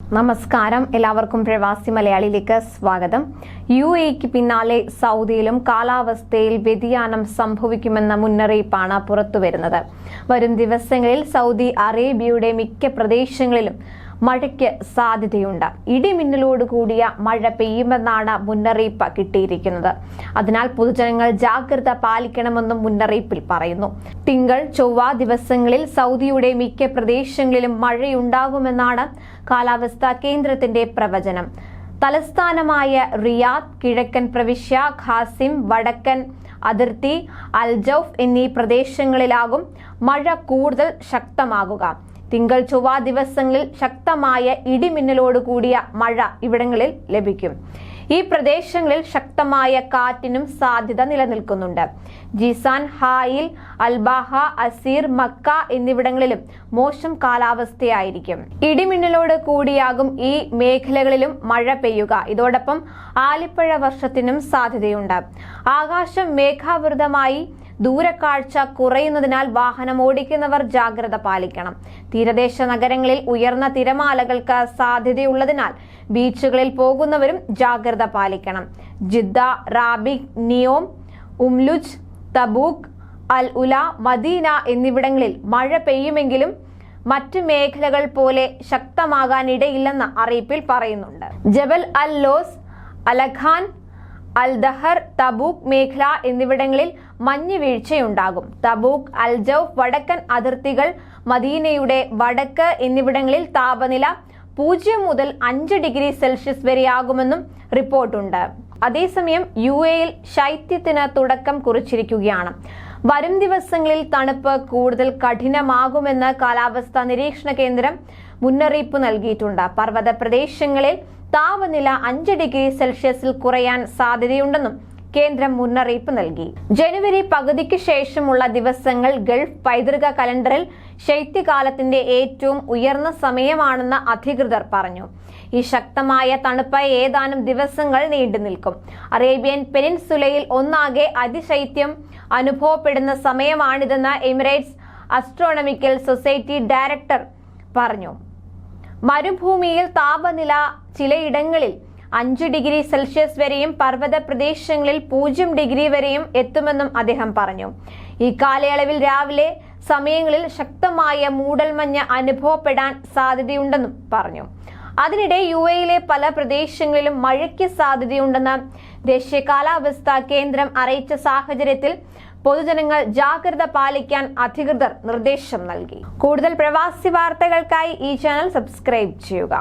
നമസ്കാരം. എല്ലാവർക്കും പ്രവാസി മലയാളിയിലേക്ക് സ്വാഗതം. യു എക്ക് പിന്നാലെ സൗദിയിലും കാലാവസ്ഥയിൽ വ്യതിയാനം സംഭവിക്കുമെന്ന മുന്നറിയിപ്പാണ് പുറത്തുവരുന്നത്. വരും ദിവസങ്ങളിൽ സൗദി അറേബ്യയുടെ മിക്ക പ്രദേശങ്ങളിലും മഴയ്ക്ക് സാധ്യതയുണ്ട്. ഇടിമിന്നലോട് കൂടിയ മഴ പെയ്യുമെന്നാണ് മുന്നറിയിപ്പ് കിട്ടിയിരിക്കുന്നത്. അതിനാൽ പൊതുജനങ്ങൾ ജാഗ്രത പാലിക്കണമെന്നും മുന്നറിയിപ്പിൽ പറയുന്നു. തിങ്കൾ ചൊവ്വ ദിവസങ്ങളിൽ സൗദിയുടെ മിക്ക പ്രദേശങ്ങളിലും മഴയുണ്ടാകുമെന്നാണ് കാലാവസ്ഥാ കേന്ദ്രത്തിന്റെ പ്രവചനം. തലസ്ഥാനമായ റിയാദ് കിഴക്കൻ പ്രവിശ്യ ഖാസിം വടക്കൻ അതിർത്തി അൽജൌഫ് എന്നീ പ്രദേശങ്ങളിലാകും മഴ കൂടുതൽ ശക്തമാകുക. തിങ്കൾ ചൊവ്വ ദിവസങ്ങളിൽ ശക്തമായ ഇടിമിന്നലോട് കൂടിയ മഴ ഇവിടങ്ങളിൽ ലഭിക്കും. ഈ പ്രദേശങ്ങളിൽ ശക്തമായ കാറ്റിനും സാധ്യത നിലനിൽക്കുന്നുണ്ട്. Jizan Hail Al Baha Asir Mecca എന്നിവിടങ്ങളിലും മോശം കാലാവസ്ഥയായിരിക്കും. ഇടിമിന്നലോട് കൂടിയാകും ഈ മേഖലകളിലും മഴ പെയ്യുക. ഇതോടൊപ്പം ആലിപ്പഴ വർഷത്തിനും സാധ്യതയുണ്ട്. ആകാശം മേഘാവൃതമായി ദൂരക്കാഴ്ച കുറയുന്നതിനാൽ വാഹനം ഓടിക്കുന്നവർ ജാഗ്രത പാലിക്കണം. തീരദേശ നഗരങ്ങളിൽ ഉയർന്ന തിരമാലകൾക്ക് സാധ്യതയുള്ളതിനാൽ ബീച്ചുകളിൽ പോകുന്നവരും ജാഗ്രത പാലിക്കണം. Jeddah Rabigh Neom Umluj Tabuk Al Ula Medina എന്നിവിടങ്ങളിൽ മഴ പെയ്യുമെങ്കിലും മറ്റ് മേഖലകൾ പോലെ ശക്തമാകാനിടയില്ലെന്ന് അറിയിപ്പിൽ പറയുന്നുണ്ട്. ജബൽ അൽ ലോസ് അലഖാൻ അൽ തബൂക് തബൂക്ക് മേഖല എന്നിവിടങ്ങളിൽ മഞ്ഞ് വീഴ്ചയുണ്ടാകും. തബൂക്ക് അൽജൌഫ് വടക്കൻ അതിർത്തികൾ മദീനയുടെ വടക്ക് എന്നിവിടങ്ങളിൽ താപനില പൂജ്യം മുതൽ അഞ്ച് ഡിഗ്രി സെൽഷ്യസ് വരെയാകുമെന്നും റിപ്പോർട്ടുണ്ട്. അതേസമയം യു എയിൽ ശൈത്യത്തിന് തുടക്കം കുറിച്ചിരിക്കുകയാണ്. വരും ദിവസങ്ങളിൽ തണുപ്പ് കൂടുതൽ കഠിനമാകുമെന്ന് കാലാവസ്ഥാ നിരീക്ഷണ കേന്ദ്രം മുന്നറിയിപ്പ് നൽകിയിട്ടുണ്ട്. പർവത പ്രദേശങ്ങളിൽ താപനില അഞ്ച് ഡിഗ്രി സെൽഷ്യസിൽ കുറയാൻ സാധ്യതയുണ്ടെന്നും കേന്ദ്രം മുന്നറിയിപ്പ് നൽകി. ജനുവരി പകുതിക്ക് ശേഷമുള്ള ദിവസങ്ങൾ ഗൾഫ് പൈതൃക കലണ്ടറിൽ ശൈത്യകാലത്തിന്റെ ഏറ്റവും ഉയർന്ന സമയമാണെന്ന് അധികൃതർ പറഞ്ഞു. ഈ ശക്തമായ തണുപ്പ് ഏതാനും ദിവസങ്ങൾ നീണ്ടു നിൽക്കും. അറേബ്യൻ പെനിൻസുലയിൽ ഒന്നാകെ അതിശൈത്യം അനുഭവപ്പെടുന്ന സമയമാണിതെന്ന് എമിറേറ്റ്സ് അസ്ട്രോണമിക്കൽ സൊസൈറ്റി ഡയറക്ടർ പറഞ്ഞു. മരുഭൂമിയിൽ താപനില ചിലയിടങ്ങളിൽ അഞ്ച് ഡിഗ്രി സെൽഷ്യസ് വരെയും പർവത പ്രദേശങ്ങളിൽ പൂജ്യം ഡിഗ്രി വരെയും എത്തുമെന്നും അദ്ദേഹം പറഞ്ഞു. ഈ കാലയളവിൽ രാവിലെ സമയങ്ങളിൽ ശക്തമായ മൂടൽമഞ്ഞ് അനുഭവപ്പെടാൻ സാധ്യതയുണ്ടെന്നും പറഞ്ഞു. അതിനിടെ യു എയിലെ പല പ്രദേശങ്ങളിലും മഴയ്ക്ക് സാധ്യതയുണ്ടെന്ന് ദേശീയ കാലാവസ്ഥാ കേന്ദ്രം അറിയിച്ച സാഹചര്യത്തിൽ പൊതുജനങ്ങൾ ജാഗ്രത പാലിക്കാൻ അധികൃതർ നിർദ്ദേശം നൽകി. കൂടുതൽ പ്രവാസി വാർത്തകൾക്കായി ഈ ചാനൽ സബ്സ്ക്രൈബ് ചെയ്യുക.